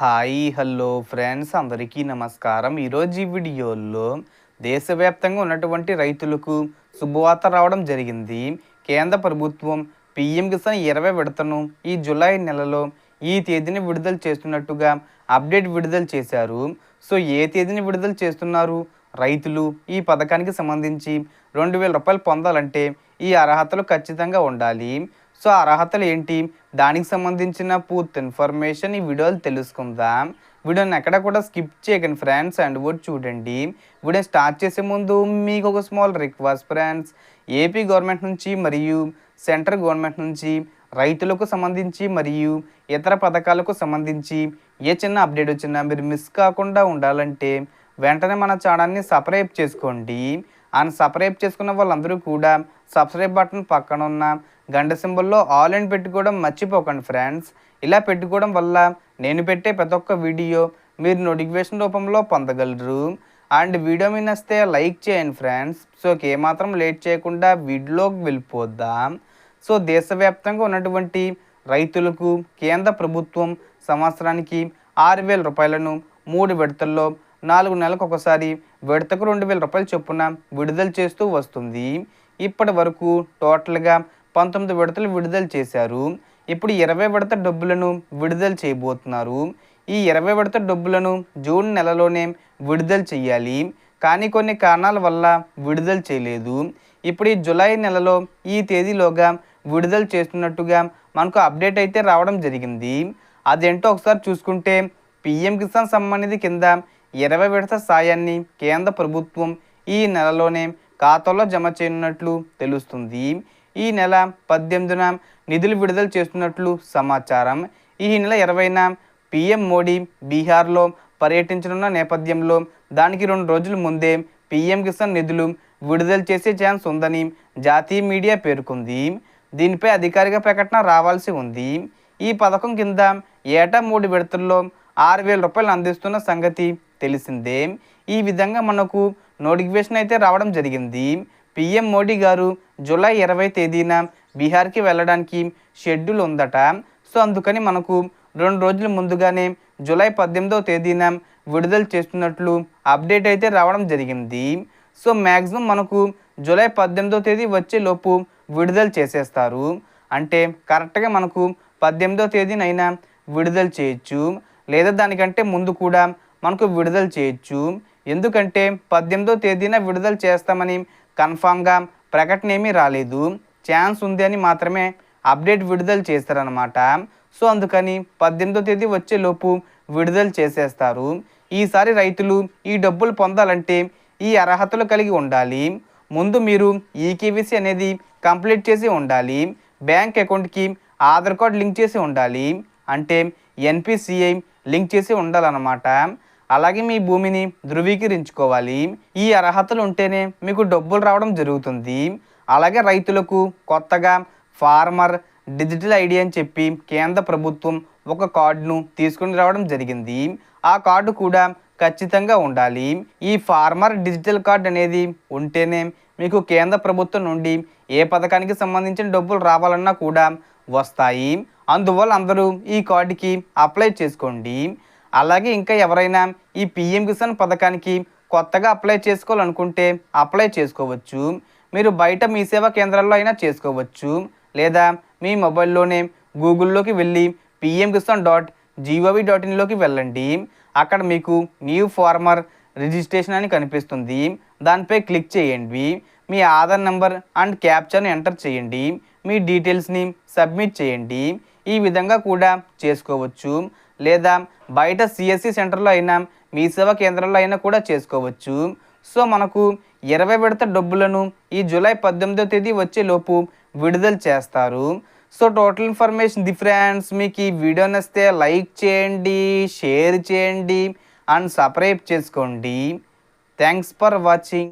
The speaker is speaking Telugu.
Hi hello friends. అందరికీ నమస్కారం. ఈరోజు ఈ వీడియోలో దేశవ్యాప్తంగా ఉన్నటువంటి రైతులకు శుభవార్త రావడం జరిగింది. కేంద్ర ప్రభుత్వం పిఎం కిసాన్ ఇరవై విడతను ఈ జూలై నెలలో ఈ తేదీని విడుదల చేస్తున్నట్టుగా అప్డేట్ విడుదల చేశారు. సో ఏ తేదీని విడుదల చేస్తున్నారు? రైతులు ఈ పథకానికి సంబంధించి రెండు వేల రూపాయలు పొందాలంటే ఈ అర్హతలు ఖచ్చితంగా ఉండాలి. సో అర్హతలు ఏంటి? దానికి సంబంధించిన పూర్తి ఇన్ఫర్మేషన్ ఈ వీడియోలు తెలుసుకుందాం. వీడియోని ఎక్కడ కూడా స్కిప్ చేయకండి ఫ్రెండ్స్ అండ్ కూడా చూడండి. వీడియో స్టార్ట్ చేసే ముందు మీకు ఒక small request friends. AP government నుంచి మరియు సెంట్రల్ గవర్నమెంట్ నుంచి రైతులకు సంబంధించి మరియు ఇతర పథకాలకు సంబంధించి ఏ చిన్న అప్డేట్ వచ్చినా మీరు మిస్ కాకుండా ఉండాలంటే వెంటనే మన ఛానల్ని సబ్స్క్రైబ్ చేసుకోండి. అండ్ సబ్స్క్రైబ్ చేసుకున్న వాళ్ళందరూ కూడా సబ్స్క్రైబ్ బటన్ పక్కన ఉన్న గంట సింబల్లో ఆల్ అండ్ పెట్టుకోవడం మర్చిపోకండి ఫ్రెండ్స్ ఇలా పెట్టుకోవడం వల్ల నేను పెట్టే ప్రతి ఒక్క వీడియో మీరు నోటిఫికేషన్ రూపంలో పొందగలరు. అండ్ వీడియో మీద వస్తే లైక్ చేయండి ఫ్రెండ్స్ సో ఏమాత్రం లేట్ చేయకుండా వీడియోలోకి వెళ్ళిపోద్దాం సో దేశవ్యాప్తంగా ఉన్నటువంటి రైతులకు కేంద్ర ప్రభుత్వం సంవత్సరానికి ఆరు వేల రూపాయలను మూడు విడతల్లో నాలుగు నెలలకు ఒకసారి విడతకు రెండు వేల రూపాయలు చొప్పున విడుదల చేస్తూ వస్తుంది. ఇప్పటి వరకు టోటల్గా పంతొమ్మిది విడతలు విడుదల చేశారు. ఇప్పుడు ఇరవై విడత డబ్బులను విడుదల చేయబోతున్నారు. ఈ ఇరవై విడత డబ్బులను జూన్ నెలలోనే విడుదల చేయాలి. కానీ కొన్ని కారణాల వల్ల విడుదల చేయలేదు. ఇప్పుడు ఈ జూలై నెలలో ఈ తేదీలోగా విడుదల చేస్తున్నట్టుగా మనకు అప్డేట్ అయితే రావడం జరిగింది. అదేంటో ఒకసారి చూసుకుంటే పిఎం కిసాన్ సమ్మాన్ నిధి కింద ఇరవై విడత సాయాన్ని కేంద్ర ప్రభుత్వం ఈ నెలలోనే ఖాతాలో జమ చేయనున్నట్లు తెలుస్తుంది. ఈ నెల పద్దెనిమిదిన నిధులు విడుదల చేస్తున్నట్లు సమాచారం. ఈ నెల ఇరవైన పిఎం మోడీ బీహార్లో పర్యటించనున్న నేపథ్యంలో దానికి రెండు రోజుల ముందే పిఎం కిసాన్ నిధులు విడుదల చేసే ఛాన్స్ ఉందని జాతీయ మీడియా పేర్కొంది. దీనిపై అధికారిక ప్రకటన రావాల్సి ఉంది. ఈ పథకం కింద ఏటా మూడు విడతల్లో ఆరు వేల రూపాయలు అందిస్తున్న సంగతి తెలిసిందే. ఈ విధంగా మనకు నోటిఫికేషన్ అయితే రావడం జరిగింది. పిఎం మోడీ గారు జూలై ఇరవై తేదీన బీహార్కి వెళ్ళడానికి షెడ్యూల్ ఉందట. సో అందుకని మనకు రెండు రోజుల ముందుగానే జూలై పద్దెనిమిదవ తేదీన విడుదల చేస్తున్నట్లు అప్డేట్ అయితే రావడం జరిగింది. సో మ్యాక్సిమం మనకు జూలై పద్దెనిమిదవ తేదీ వచ్చేలోపు విడుదల చేసేస్తారు. అంటే కరెక్ట్గా మనకు పద్దెనిమిదవ తేదీనైనా విడుదల చేయొచ్చు. లేదా దానికంటే ముందు కూడా మనకు విడుదల చేయొచ్చు. ఎందుకంటే పద్దెనిమిదో తేదీన విడుదల చేస్తామని కన్ఫామ్గా ప్రకటన ఏమీ రాలేదు. ఛాన్స్ ఉంది అని మాత్రమే అప్డేట్ విడుదల చేస్తారనమాట సో అందుకని పద్దెనిమిదో తేదీ వచ్చేలోపు విడుదల చేసేస్తారు. ఈసారి రైతులు ఈ డబ్బులు పొందాలంటే ఈ అర్హతలు కలిగి ఉండాలి. ముందు మీరు ఈకేవీసీ అనేది కంప్లీట్ చేసి ఉండాలి. బ్యాంక్ అకౌంట్కి ఆధార్ కార్డ్ లింక్ చేసి ఉండాలి. అంటే ఎన్పిసిఐ లింక్ చేసి ఉండాలన్నమాట. అలాగే మీ భూమిని ధృవీకరించుకోవాలి. ఈ అర్హతలు ఉంటేనే మీకు డబ్బులు రావడం జరుగుతుంది. అలాగే రైతులకు కొత్తగా ఫార్మర్ డిజిటల్ ఐడి అని చెప్పి కేంద్ర ప్రభుత్వం ఒక కార్డును తీసుకుని రావడం జరిగింది. ఆ కార్డు కూడా ఖచ్చితంగా ఉండాలి. ఈ ఫార్మర్ డిజిటల్ కార్డు అనేది ఉంటేనే మీకు కేంద్ర ప్రభుత్వం నుండి ఏ పథకానికి సంబంధించిన డబ్బులు రావాలన్నా కూడా వస్తాయి. అందువల్ల అందరూ ఈ కార్డుకి అప్లై చేసుకోండి. అలాగే ఇంకా ఎవరైనా ఈ పిఎం కిసాన్ పథకానికి కొత్తగా అప్లై చేసుకోవాలనుకుంటే అప్లై చేసుకోవచ్చు. మీరు బయట మీ సేవా కేంద్రాల్లో అయినా చేసుకోవచ్చు. లేదా మీ మొబైల్లోనే గూగుల్లోకి వెళ్ళి PM Kisan dot GOV dot ఇన్లోకి వెళ్ళండి. అక్కడ మీకు న్యూ ఫార్మర్ రిజిస్ట్రేషన్ అని కనిపిస్తుంది. దానిపై క్లిక్ చేయండి. మీ ఆధార్ నెంబర్ అండ్ క్యాప్చర్ని ఎంటర్ చేయండి. మీ డీటెయిల్స్ని సబ్మిట్ చేయండి. ఈ విధంగా కూడా చేసుకోవచ్చు. లేదా బయట సిఎస్సి సెంటర్లో అయినా మీ సేవా కేంద్రంలో అయినా కూడా చేసుకోవచ్చు. సో మనకు ఇరవై విడత డబ్బులను ఈ జూలై పద్దెనిమిదో తేదీ వచ్చేలోపు విడుదల చేస్తారు. సో టోటల్ ఇన్ఫర్మేషన్ డిఫరెన్స్ మీకు ఈ వీడియో నచ్చితే లైక్ చేయండి షేర్ చేయండి అండ్ సబ్స్క్రైబ్ చేసుకోండి. Thanks for watching.